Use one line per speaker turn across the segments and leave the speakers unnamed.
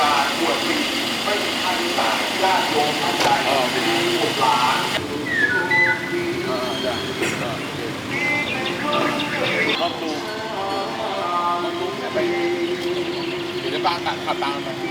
การบวชชีไม่มีค่าใช้จ่ายญาติโยมท่านใดมีบุตรหลาน
ลองดูลองดูเนี่ยไปอยู่ในบ้านตัดขับตามไป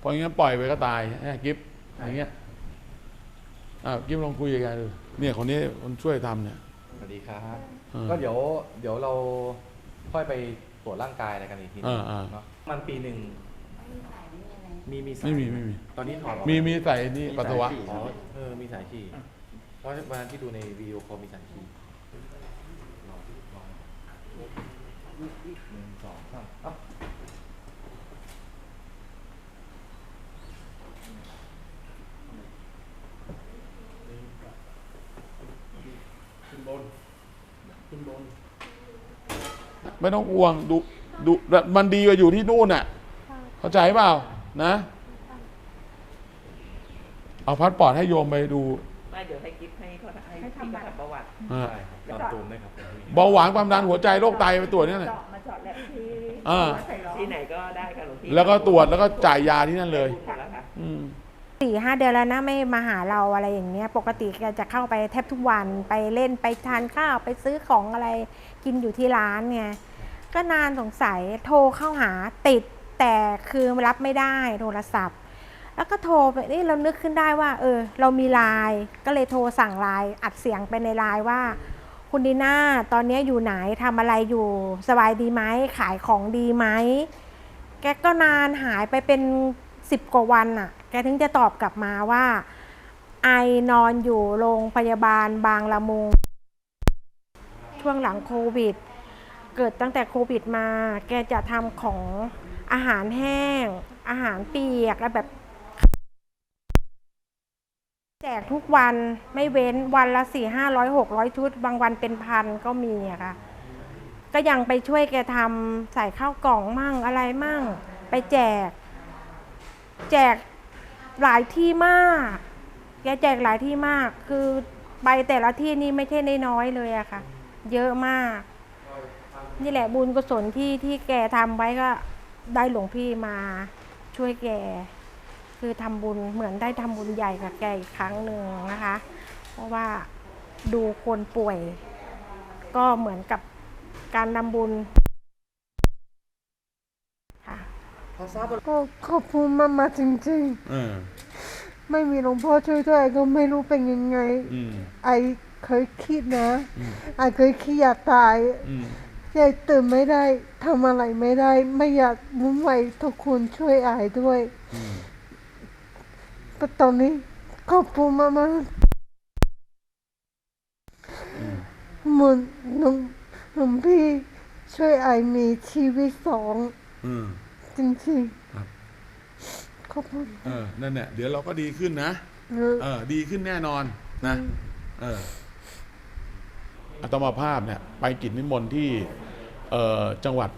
พออย่างนั้นปล่อยไปก็ตายแอบกิฟอย่างเงี้ยอ่ากิฟลองคุยกันดูเนี่ยคนนี้คนช่วยทำเนี่ย
สวัสดีครับ
เออ
ก็เดี๋ยวเดี๋ยวเราค่อยไปตรวจร่างกายอะไรกันอีกทีหนึง
เออเออ
เนาะมันปีหนึ่งมีมีสาย
ไม่มีไม่มี
ตอนนี้ถอดออก
มีมีใส่นี่
มี
ปัสสาวะ
ฉี่อ๋อเออมีสายฉี่เพราะวันนั้นที่ดูในวิดีโอคอลมีสายฉี่หนึ่งสองสามเอ้า
ไม่ต้องห่วงดูดูมันดีกว่าอยู่ที่นู่นน่ะ เข้าใจเปล่านะ เอาพาสปอร์ตให้โยมไปดู
ไม่เดี๋ยวให้กิฟต์ให้เขาให้พี่เขาทำประวัติ
อ่า
ได้ครับตามตูมได้ครับ
เบาหวานความดันหัวใจโรคไตไปตรวจเนี่ยแหละ
เจาะมาเจาะแลบที่
อ่า
ที่ไหนก็ได้ค่ะหลวงพี่
แล้วก็ตรวจแล้วก็จ่ายยาที่นั่นเลย
หมดแล้วค่ะ
อืม
สี่ห้าเดือนแล้วนะไม่มาหาเราอะไรอย่างเงี้ย ปกติแกจะเข้าไปแทบทุกวันไปเล่นไปทานข้าวไปซื้อของอะไรกินอยู่ที่ร้านไงก็นานสงสัยโทรเข้าหาติดแต่คือรับไม่ได้โทรศัพท์ แล้วก็โทรไปนี่เรานึกขึ้นได้ว่า เออ เรามีไลน์ก็เลยโทรสั่งไลน์อัดเสียงไปในไลน์ว่า คุณดีน่าตอนนี้อยู่ไหนทำอะไรอยู่สบายดีไหมขายของดีไหมแกก็นานหายไปเป็นสิบกว่าวันน่ะ แกถึงจะตอบกลับมาว่า ไอนอนอยู่โรงพยาบาลบางละมุง ช่วงหลังโควิด เกิดตั้งแต่โควิดมา แกจะทำของอาหารแห้ง อาหารเปียกแล้วแบบ แจกทุกวันไม่เว้นวันละสี่ห้าร้อยหกร้อยชุด บางวันเป็นพันก็มีอะค่ะก็ยังไปช่วยแกทำใส่ข้าวกล่องมั่งอะไรมั่ง ไปแจก แจก หลายที่มาก แกแจกหลายที่มาก คือไปแต่ละที่นี่ไม่ใช่น้อยๆเลยอะค่ะ เยอะมาก นี่แหละบุญกุศลที่ที่แกทำไว้ก็ได้หลวงพี่มาช่วยแก คือทำบุญเหมือนได้ทำบุญใหญ่กับแกอีกครั้งหนึ่งนะคะ เพราะว่าดูคนป่วย ก็เหมือนกับการทำบุญค่ะ
ก็ขอบคุณมากมาจริง
เออ
ๆไม่มีหลวงพ่อช่วยด้วยก็ไม่รู้เป็นยังไง
อืม
ไอเคยคิดนะไอเคยคิดอยากตาย
อืม
ยายตื่นไม่ได้ทำอะไรไม่ได้ ไม่อยากวุ่นวายทุกคนช่วยไอด้วย
อืม
แต่ตอนนี้ขอบคุณมากมาเหมือนหลวงหลวงพี่ช่วยไอมีชีวิตสอง
อืม
จริง
ครับ
ๆขอบคุณ
เออ นั่นแหละ เดี๋ยวเราก็ดีขึ้นนะ
เออ
เออ ดีขึ้นแน่นอนนะ เออ อาตมาภาพเนี่ย ไปกิจนิมนต์ที่ เอ่อ จังหวัด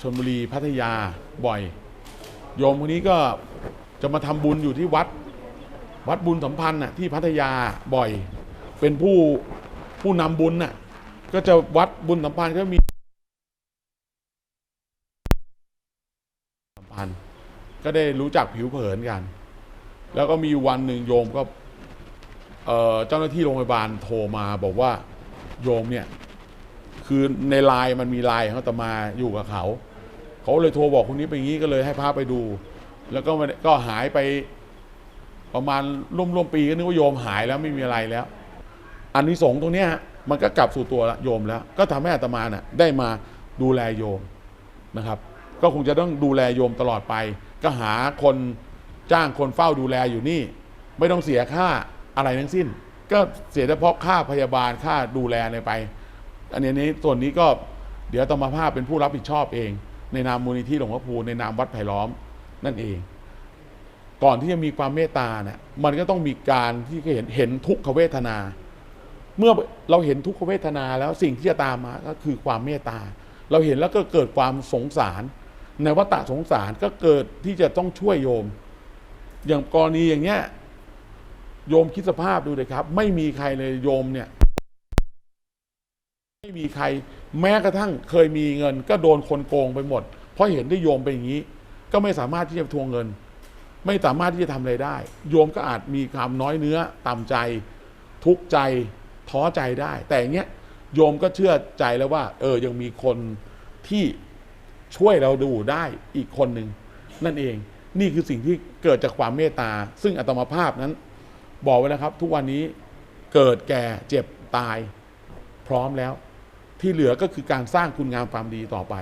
ชนบุรีพัทยาบ่อย โยมคนนี้ก็จะมาทำบุญอยู่ที่วัด วัดบุญสัมพันธ์น่ะที่พัทยาบ่อย เป็นผู้ผู้นำบุญน่ะ ก็จะวัดบุญสัมพันธ์ก็มีสัมพันธ์ ก็ได้รู้จักผิวเผินกัน แล้วก็มีวันหนึ่งโยมก็เอ่อเจ้าหน้าที่โรงพยาบาลโทรมาบอกว่าโยมเนี่ย คือในไลน์มันมีไลน์ของอาตมาอยู่กับเขา เขาเลยโทรบอกคนนี้ไปงี้ก็เลยให้พาไปดู แล้วก็ก็หายไปประมาณร่วมร่วมปีก็นึกว่าโยมหายแล้วไม่มีอะไรแล้ว อันนี้สงส์ตรงเนี้ยมันก็กลับสู่ตัวโยมแล้ว ก็ทำให้อาตมาน่ะได้มาดูแลโยมนะครับ ก็คงจะต้องดูแลโยมตลอดไป ก็หาคนจ้างคนเฝ้าดูแลอยู่นี่ ไม่ต้องเสียค่าอะไรทั้งสิ้น ก็เสียเฉพาะค่าพยาบาลค่าดูแลอะไรไป อันนี้นี้ส่วนนี้ก็เดี๋ยวตมาภาพเป็นผู้รับผิดชอบเอง ในนามมูลนิธิหลวงพ่อพูในนามวัดไผ่ล้อมนั่นเอง ก่อนที่จะมีความเมตตาเนี่ยมันก็ต้องมีการที่เห็นเห็นทุกขเวทนา เมื่อเราเห็นทุกขเวทนาแล้วสิ่งที่จะตามมาก็คือความเมตตา เราเห็นแล้วก็เกิดความสงสาร ในวัฏสงสารก็เกิดที่จะต้องช่วยโยม อย่างกรณีอย่างเนี้ย โยมคิดสภาพดูเลยครับ ไม่มีใครเลยโยมเนี่ย ไม่มีใคร แม้กระทั่งเคยมีเงิน ก็โดนคนโกงไปหมด เพราะเห็นได้โยมเป็นอย่างนี้ ก็ไม่สามารถที่จะทวงเงิน ไม่สามารถที่จะทำอะไรได้ โยมก็อาจมีความน้อยเนื้อต่ำใจ ทุกข์ใจท้อใจได้ แต่อย่างเงี้ยโยมก็เชื่อใจแล้วว่า เออยังมีคนที่ ช่วยเราดูได้อีกคนหนึ่งนั่นเอง นี่คือสิ่งที่เกิดจากความเมตตา ซึ่งอัตมาภาพนั้น บอกไว้แล้วครับ ทุกวันนี้เกิดแก่เจ็บตาย พร้อมแล้ว ที่เหลือก็คือการสร้างคุณงามความดีต่อไป